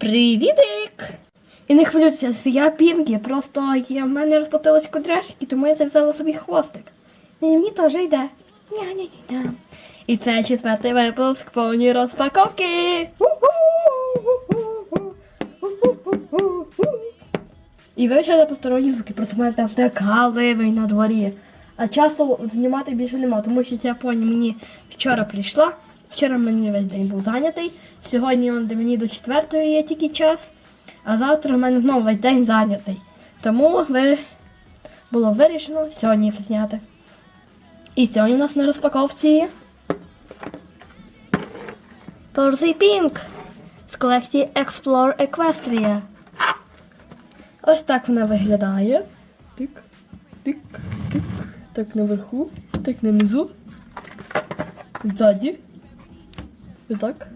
Привітик! І не хвилюйтеся, я Пінкі, просто є, в мене розплатились кудряшки, тому я взяла собі хвостик. І мені теж йде. Ня-ня-ня. І це четвертий випуск повні розпаковки. І ви ще посторонні звуки, просто в мене там така ливень на дворі. А часто знімати більше нема, тому що ця поні мені вчора прийшла. Вчора мені весь день був зайнятий. Сьогодні он, де мені до четвертої є тільки час, а завтра в мене знову весь день зайнятий. Тому ви було вирішено сьогодні це зняти. І сьогодні у нас на розпаковці Торзий Пінк з колекції Explore Equestria. Ось так вона виглядає. Тик, тик, тик. Так наверху, так на низу. Ззаді. Отак.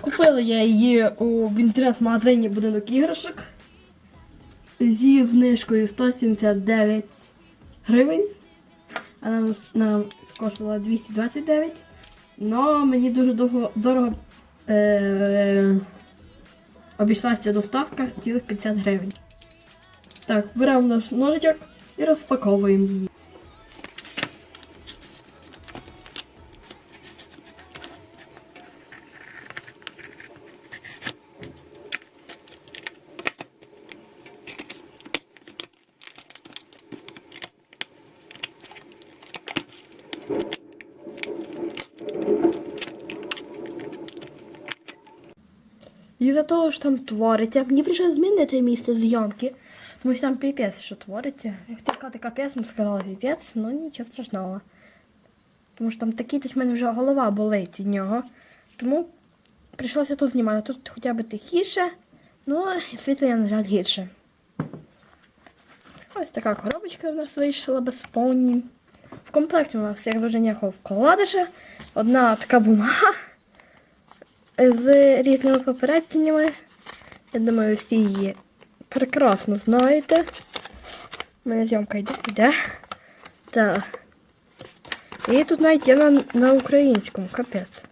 Купила я її у в інтернет-магазині будинок іграшок. Зі знижкою 179 гривень. А нам, коштувала 229. Но мені дуже дорого, дорого е, обійшлася доставка цілих 50 гривень. Так, беремо наш ножичок і розпаковуємо її. І за того, що там твориться, мені прийшло змінити місце зйомки. Тому що там піпець, що твориться. Я хотів сказати капець, не сказала піпець, але нічого страшного. Тому що там такий десь в мене вже голова болить від нього. Тому прийшлося тут знімати. Тут хоча б тихіше, ну і світло, я, на жаль, гірше. Ось така коробочка в нас вийшла без повні. В комплекті у нас, як завжди, ніякого вкладиша. Одна така бумага з різними попередженнями. Я думаю, всі її прекрасно знаєте. У мене зйомка йде, йде. Так. І тут навіть є на, на українському, капець.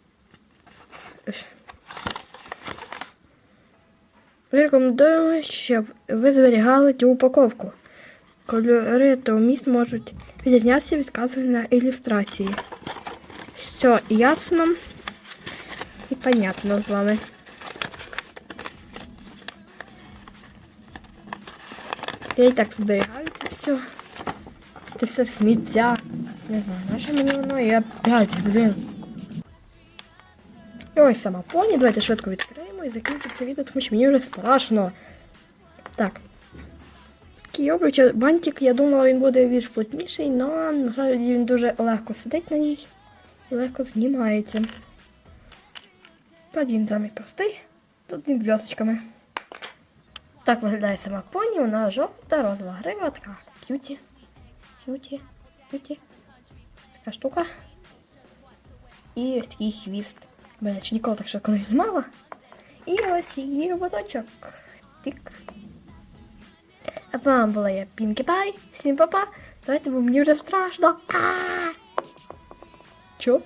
Рекомендуємо, щоб ви зберігали цю упаковку. Кольори та вміст можуть відрізнятися від сказаної на ілюстрації. Все ясно і понятно з вами. Я і так зберігаю це все. Це все сміття. Не знаю, наше мені воно і опять, блін. І ось сама поні. Давайте швидко відкриємо і закінчимо це відео, тому що мені вже страшно. Так. Такий обруч, бантик, я думала, він буде більш плотніший, але насправді він дуже легко сидить на ній і легко знімається. Тоді він самий простий, тут він з бльосочками. Так виглядає сама поні, вона жовта, розова грива, така к'юті. К'юті, к'юті. Така штука. І такий хвіст. Бо я ще ніколи так швидко не знімала. І ось її ободочок. Тик. А з вами була я Пінкі Пай. Всім па-па. Давайте, бо мені вже страшно. Чо?